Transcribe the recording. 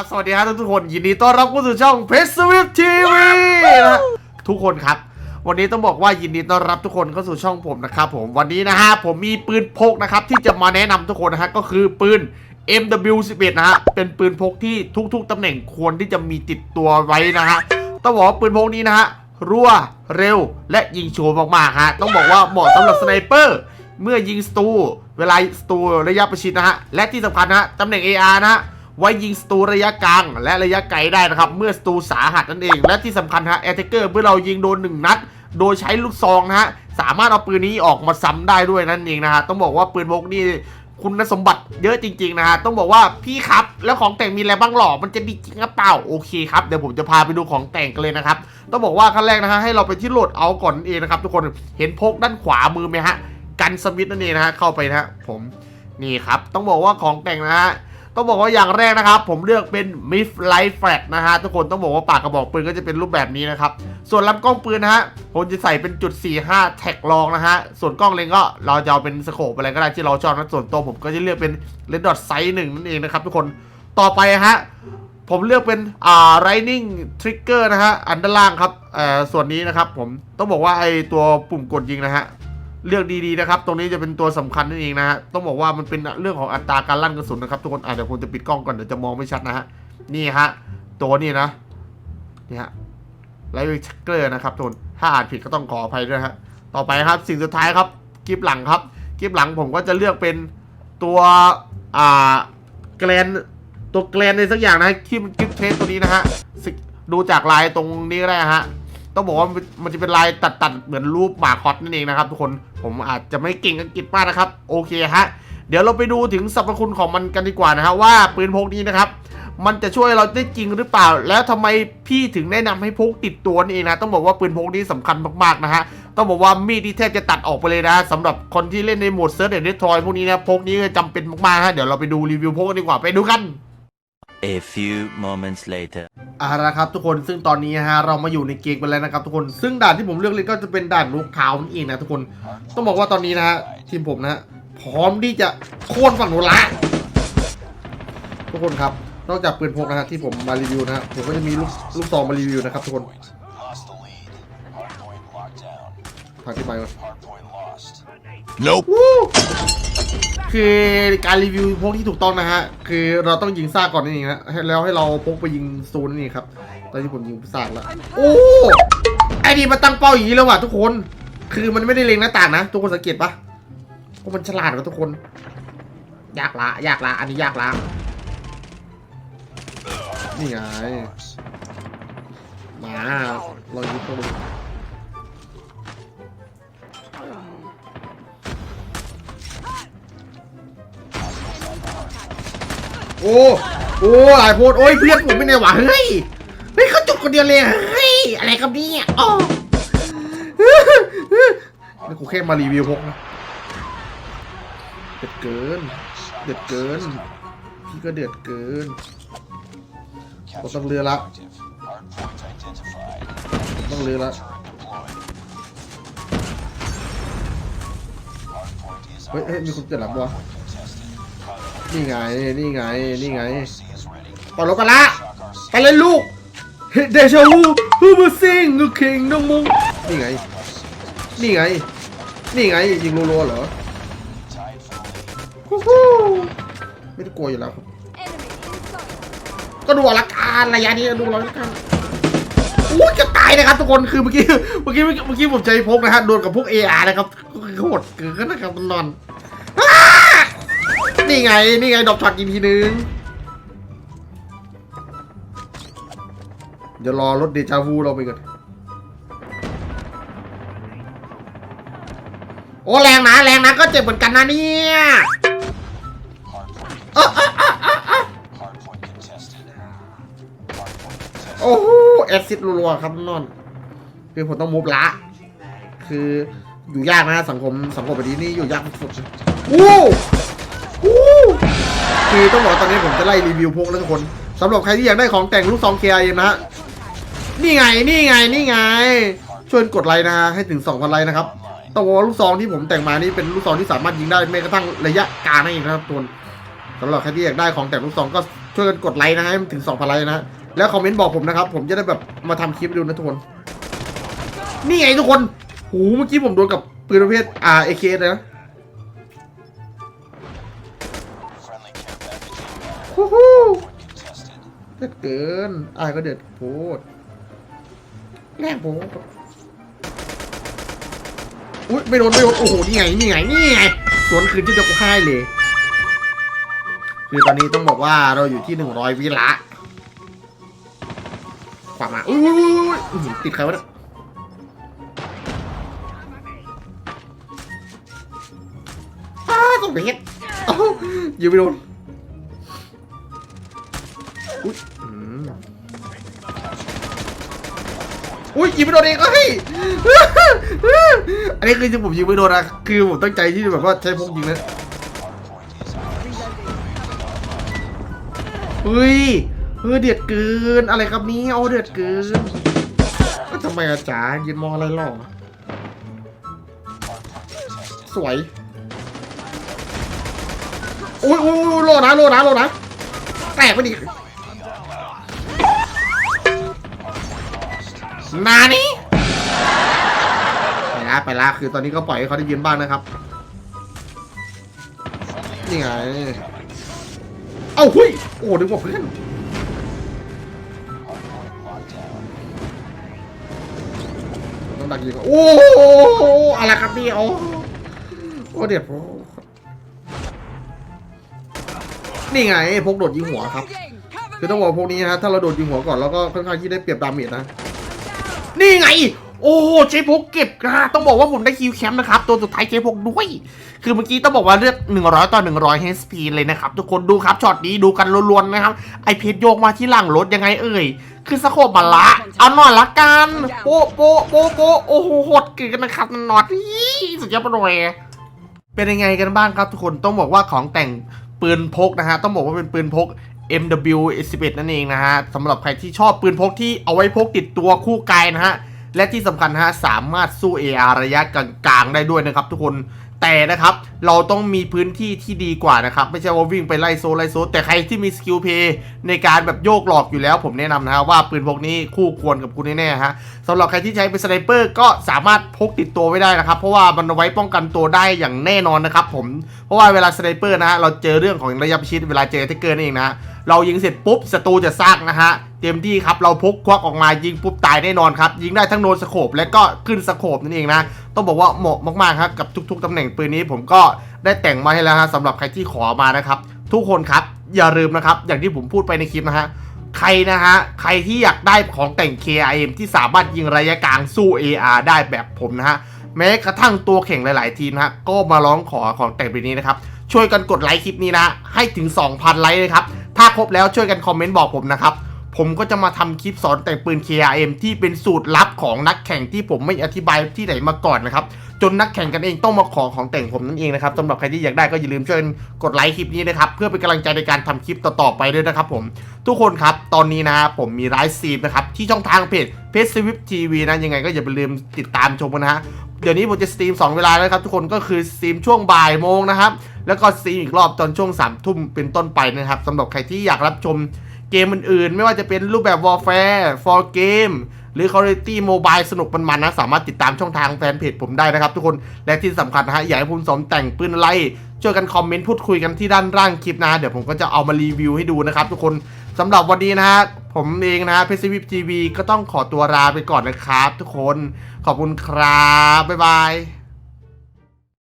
บสวัสดีครับทุกคนยินดีต้อนรับเข้าสู่ช่องเพชรสวิฟทีวีนะทุกคนครับ วันนี้ต้องบอกว่ายินดีต้อนรับทุกคนเข้าสู่ช่องผมนะครับผมวันนี้นะฮะผมมีปืนพกนะครับที่จะมาแนะนำทุกคนนะฮะก็คือปืน MW11 นะฮะเป็นปืนพกที่ทุกๆตำแหน่งควรที่จะมีติดตัวไว้นะฮะต้องบอกว่าปืนพกนี้นะฮะรั่วเร็วและยิงโชว์มากๆฮะต้องบอกว่าเหมาะสำหรับสไนเปอร์เมื่อยิงสตู เวลาสตูระยะประชิดนะฮะ และที่สำคัญนะฮะตำแหน่ง AR นะฮะ ไว้ยิงสตูระยะกลางและระยะไกลได้นะครับ เมื่อสตูสาหัสนั่นเอง และที่สำคัญฮะแอตเทกอร์เมื่อเรายิงโดนหนึ่งนัด โดยใช้ลูกซองนะฮะสามารถเอาปืนนี้ออกมาซ้ำได้ด้วยนั่นเองนะฮะต้องบอกว่าปืนพกนี่คุณสมบัติเยอะจริง ๆ นะฮะ ต้องบอกว่าพี่ครับ แล้วของแต่งมีอะไรบ้างหรอ มันจะดีจริงหรือเปล่า โอเคครับ เดี๋ยวผมจะพาไปดูของแต่งกันเลยนะครับ ต้องบอกว่าขั้นแรกนะฮะ ให้เราไปที่โหลดเอาก่อนนั่นเองนะครับ ทุกคน เห็นพกด้านขวามือไหมฮะ กันสมิธนั่นเองนะฮะ เข้าไปนะฮะ ผม นี่ครับ ต้องบอกว่าของแต่งนะฮะ ต้องบอกว่าอย่างแรกนะครับ ผมเลือกเป็น m i f Light Flat นะฮะทุกคนต้องบอกว่าปากกระบอกปืนก็จะเป็นรูปแบบนี้นะครับ ส่วนลำกล้องปืนนะฮะผมจะใส่เป็นจุด 45 แท็กลองนะฮะ ส่วนกล้องเลนก็เราจะเอาเป็นสโคปอะไรก็ได้ที่เราชอบนะส่วนตัวผมก็จะเลือกเป็น Red Dot Size 1นั่นเองนะครับทุกคนต่อไปฮะผมเลือกเป็นอ่า Lightning Trigger นะฮะอันด้านล่างครับเอ่อส่วนนี้นะครับผมต้องบอกว่าไอตัวปุ่มกดยิงนะฮะ เลือกดีๆนะครับ ตรงนี้จะเป็นตัวสำคัญนั่นเองนะฮะ ต้องบอกว่ามันเป็นเรื่องของอัตราการลั่นกระสุนนะครับทุกคนอาจจะเดี๋ยวผมจะปิดกล้องก่อนเดี๋ยวจะมองไม่ชัดนะฮะ นี่ฮะ ตัวนี้นะ นี่ฮะไลท์ชักเกอร์นะครับทุกคน ถ้าอ่านผิดก็ต้องขออภัยด้วยฮะ ต่อไปครับ สิ่งสุดท้ายครับกิฟหลังครับกิฟหลังผมก็จะเลือกเป็นตัว อ่า แกลน ตัวแกลนในสักอย่างนะที่มันกิฟเทสตัวนี้นะฮะ ดูจากลายตรงนี้ก็ได้ฮะ ต้องบอกว่ามันจะเป็นลายตัดตัดเหมือนรูปหมาคอตนั่นเองนะครับทุกคนผมอาจจะไม่เก่งอังกฤษมากนะครับ โอเคฮะเดี๋ยวเราไปดูถึงสรรพคุณของมันกันดีกว่านะฮะว่าปืนพกนี้นะครับ มันจะช่วยเราได้จริงหรือเปล่า แล้วทำไมพี่ถึงแนะนำให้พกติดตัวนี่เองนะต้องบอกว่าปืนพกนี้สำคัญมากๆนะฮะต้องบอกว่ามีดที่แทบจะตัดออกไปเลยนะสำหรับคนที่เล่นในโหมดเซิร์ชเดนทอยพวกนี้นะพกนี้จำเป็นมากๆฮะเดี๋ยวเราไปดูรีวิวพกกันดีกว่าไปดูกัน A few moments later. เอาละครับทุกคนซึ่งตอนนี้นะฮะเรามาอยู่ในเกมกันแล้วนะครับทุกคนซึ่งด่านที่ผมเลือกเล่นก็จะเป็นด่านลูกเท้านั่นเองนะทุกคนต้องบอกว่าตอนนี้นะฮะทีมผมนะฮะพร้อมที่จะโค่นฝั่งโน้นละทุกคนครับนอกจากปืนพกนะฮะที่ผมมารีวิวนะฮะผมก็จะมีลูกลูกซองมารีวิวนะครับทุกคน Lost the lead. Hardpoint locked down. ทางที่ไปก่อน Hardpoint lost. Nope. คือการรีวิวพวกที่ถูกต้องนะฮะ คือเราต้องยิงซากก่อนนั่นเองนะให้แล้วให้เราพกไปยิงซูนนั่นเองครับ ตอนที่ผมยิงซากแล้ว โอ้ไอ้นี่มันตั้งเป้าอย่างนี้แล้วว่ะทุกคน คือมันไม่ได้เล็งหน้าต่างนะ ทุกคนสังเกตปะโอ้มันฉลาดกว่าทุกคน ยากละ ยากละ อันนี้ยากละ นี่ไง มา เรายิงเข้าไป โอ้โอ้หลายโพดโอ้ยเพื่อนผมไม่ในหวะเฮ้ยเฮ้ยเขาจุกคนเดียวเลยอะเฮ้ยอะไรครับเนี่ยอ๋อนี่กูแค่มารีวิวพกนะเดือดเกิน เดือดเกิน พี่ก็เดือดเกินผมต้องเรือละ Active. Hardpoint identified. ต้องเรือละ Turret deployed. Hardpoint is เฮ้ยเฮ้ยมีคนเกิดหลังวะ contested. นี่ไง นี่ไง นี่ไง RC is ready. ปล่อยรถกันละ Shock RC ไปเลยลูกเดชาวูฮูบูซิงกูคิงน้องมุงนี่ไง นี่ไง นี่ไง ยิงรัวๆเหรอ tied for the lead. ฮู้ฮู้ไม่ได้กลัวอยู่แล้วครับก็ดูอลักการระยะนี้ดูเราละกันโอ้ยจะตายนะครับทุกคนคือเมื่อกี้เมื่อกี้เมื่อกี้ผมใจพกนะฮะโดนกับพวก AR นะครับโคตรเกินนะครับมันนอนอ้า นี่ไง นี่ไงดอกช็อตอีกทีนึง เดี๋ยวรอรถเดจาวูเราไปก่อน โอ้แรงนะแรงนะก็เจ็บเหมือนกันนะเนี่ยโอ้โหแอซิดรัวๆครับนอน คือผมต้องมูฟละ คืออยู่ยากนะสังคมสังคมแบบนี้นี่อยู่ยากสุดๆวู้วู้ คือต้องบอกตอนนี้ผมจะไล่รีวิวพวกแล้วทุกคนสำหรับใครที่อยากได้ของแต่งลูกซองเคไอนะฮะนี่ไงนี่ไงนี่ไงช่วยกดไลค์นะฮะให้ถึง2,000ไลค์นะครับต้องบอกว่าลูกซองที่ผมแต่งมานี่เป็นลูกซองที่สามารถยิงได้แม้กระทั่งระยะกลางนั่นเองนะครับทุกคนสำหรับใครที่อยากได้ของแต่งลูกซองก็ช่วยกันกดไลค์นะให้มันถึง2,000ไลค์นะแล้วคอมเมนต์บอกผมนะครับ ผมจะได้แบบมาทำคลิปดูนะทุกคน นี่ไงทุกคนโหเมื่อกี้ผมโดนกับปืนประเภท R A K เลยนะ ฮู้ฮู้เดือดเกินอายก็เดือดโพดแรงโพดอุ้ยไม่โดนไม่โดนโอ้โหนี่ไงนี่ไงนี่ไงสวนคืนที่จะกูให้เลย คือตอนนี้ต้องบอกว่าเราอยู่ที่หนึ่งร้อยวิละขวามาอุ้ยติดใครวะเนี่ยอ้าวต้องไปเฮ็ดเอ้ายิงไม่โดน อุ้ยอืมอุ้ยยิงไม่โดนเองเอ้ยอันนี้คือที่ผมยิงไม่โดนนะคือผมตั้งใจที่จะแบบว่าใช้พวกยิงนะเฮ้ยเฮ้ยเดือดเกินอะไรครับนี้เอาเดือดเกินทำไมอาจารย์ยืนมองอะไรหรอสวยอุ้ยอุ้ยอุ้ยโลนะโลนะโลนะแตกไปดิ นานี่ไปละไปละคือตอนนี้ก็ปล่อยให้เขาได้ยืนบ้างนะครับ นี่ไง เอ้าหุ้ย โอ้ดึงบอกเพื่อนต้องดักยิงก่อนโอ้โหอะไรครับนี่โอ้โอ้เดี๋ยวนี่ไงพกโดดยิงหัวครับ คือต้องบอกพวกนี้นะฮะถ้าเราโดดยิงหัวก่อนเราก็ค่อนข้างที่ได้เปรียบดาเมจนะ นี่ไง โอ้เจพกเก็บนะต้องบอกว่าผมได้คิวแคมป์นะครับ ตัวสุดท้ายเจพกด้วย คือเมื่อกี้ต้องบอกว่าเลือก 100 ต่อ 100 HP เลยนะครับ ทุกคนดูครับช็อตนี้ดูกันล้วนๆนะครับ ไอเพชรโยกมาที่หลังรถยังไงเอ่ยคือสโคบมาละ เอาหน่อยละกัน โป๊โป๊โป๊โปโอ้โหโหดเกินนะครับหนอดีสุดยอดไปเลยเป็นยังไงกันบ้างครับทุกคนต้องบอกว่าของแต่งปืนพกนะฮะต้องบอกว่าเป็นปืนพก MW 11 นั่นเองนะฮะสำหรับใครที่ชอบปืนพกที่เอาไว้พกติดตัวคู่กายนะฮะและที่สำคัญฮะสามารถสู้ AR ระยะกลางๆ ได้ด้วยนะครับทุกคน แต่นะครับเราต้องมีพื้นที่ที่ดีกว่านะครับ ไม่ใช่ว่าวิ่งไปไล่โซไล่โซ แต่ใครที่มีสกิลเพย์ในการแบบโยกหลอกอยู่แล้ว ผมแนะนำนะฮะว่าปืนพกนี้คู่ควรกับคุณแน่ๆฮะสำหรับใครที่ใช้เป็นสไนเปอร์ก็สามารถพกติดตัวไว้ได้นะครับ เพราะว่ามันเอาไว้ป้องกันตัวได้อย่างแน่นอนนะครับผมเพราะว่าเวลาสไนเปอร์นะฮะเราเจอเรื่องของระยะประชิดเวลาเจอทิกเกอร์นั่นเองนะฮะเรายิงเสร็จปุ๊บศัตรูจะซากนะฮะเต็มที่ครับเราพกควักออกมายิงปุ๊บตายแน่นอนครับยิงได้ทั้งโนสโคปและก็ขึ้นสโคปนั่นเองนะ ต้องบอกว่าเหมาะมากๆครับกับทุก ๆตำแหน่งปืนนี้ผมก็ได้แต่งมาให้แล้วฮะสำหรับใครที่ขอมานะครับ ทุกคนครับอย่าลืมนะครับ อย่างที่ผมพูดไปในคลิปนะฮะใครนะฮะ ใครที่อยากได้ของแต่ง KRM ที่สามารถยิงระยะกลางสู้ AR ได้แบบผมนะฮะ แม้กระทั่งตัวแข่งหลาย ๆ ทีมนะฮะ ก็มาร้องขอของแต่งแบบนี้นะครับ ช่วยกันกดไลค์คลิปนี้นะ ให้ถึง 2,000 ไลค์เลยครับ ถ้าครบแล้วช่วยกันคอมเมนต์บอกผมนะครับ ผมก็จะมาทำคลิปสอนแต่งปืน KRM ที่เป็นสูตรลับของนักแข่งที่ผมไม่อธิบายที่ไหนมาก่อนนะครับ จนนักแข่งกันเองต้องมาขอของแต่งผมนั่นเองนะครับสำหรับใครที่อยากได้ก็อย่าลืมช่วยกดไลค์คลิปนี้นะครับ เพื่อเป็นกำลังใจในการทำคลิปต่อๆไปด้วยนะครับผม ทุกคนครับ ตอนนี้นะผมมีไลฟ์สตรีมนะครับที่ช่องทางเพจเพจสวิปทีวีนะยังไงก็อย่าไปลืมติดตามชมนนะฮะเดี๋ยวนี้ผมจะสตรีม2 เวลาแล้วครับทุกคนก็คือสตรีมช่วงบ่ายโมงนะครับแล้วก็สตรีมอีกรอบตอนช่วง3ามทุ่มเป็นต้นไปนะครับสำหรับใครที่อยากรับชม เกมอื่นๆ ไม่ว่าจะเป็นรูปแบบ Warfare for Game หรือ Call of Duty Mobile สนุกมันๆนะ สามารถติดตามช่องทางแฟนเพจผมได้นะครับทุกคน และที่สำคัญนะฮะ อยากให้ผมสอนแต่งปืนอะไรช่วยกันคอมเมนต์พูดคุยกันที่ด้านล่างคลิปนะ เดี๋ยวผมก็จะเอามารีวิวให้ดูนะครับทุกคนสำหรับวันนี้นะฮะผมเองนะเพชรวิปทีวีก็ต้องขอตัวลาไปก่อนนะครับทุกคนขอบคุณครับบ๊ายบาย